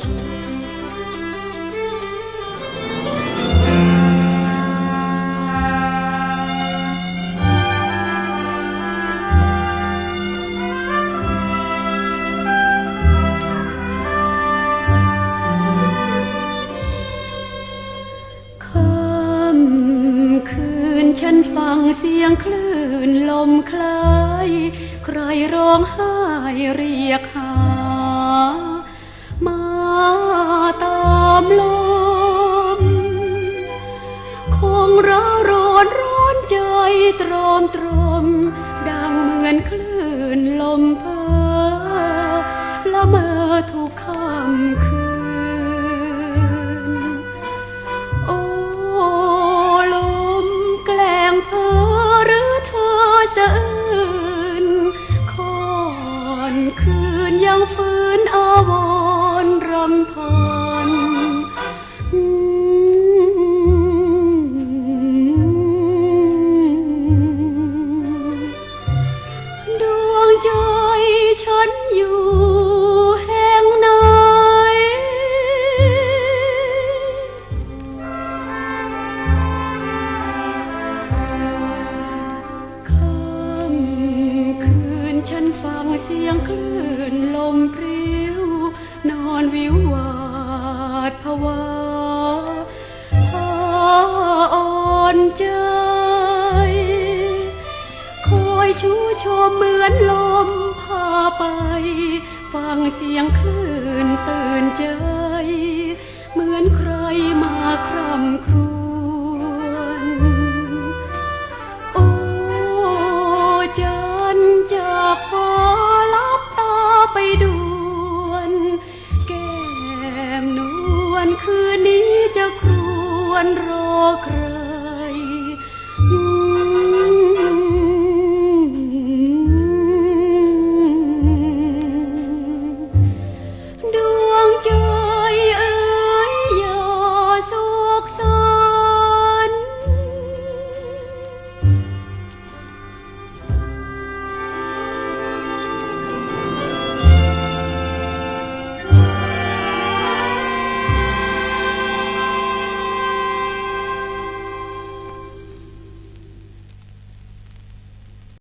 ค่ำคืนฉันฟังเสียงคลื่นลมคลาย ใครร้องไห้เรียกหามา มลม คงร้าร้อนร้อนใจตรอมตรม ดังเหมือนคลื่นลมเพอละเมอทุกค่ำคืน โอ้ลมแกล้งเพอหรือเธอสะอื่นคอนคืนยังฝืนอาวรรำพัน สียงคลื่นลมพริ้วนอนวิววาดภาวะพาอ่อนใจ คอยชูชมเหมือนลมพาไป ฟังเสียงคลื่นตื่นใจ เหมือนใครมาคร่ำ ควรรอใคร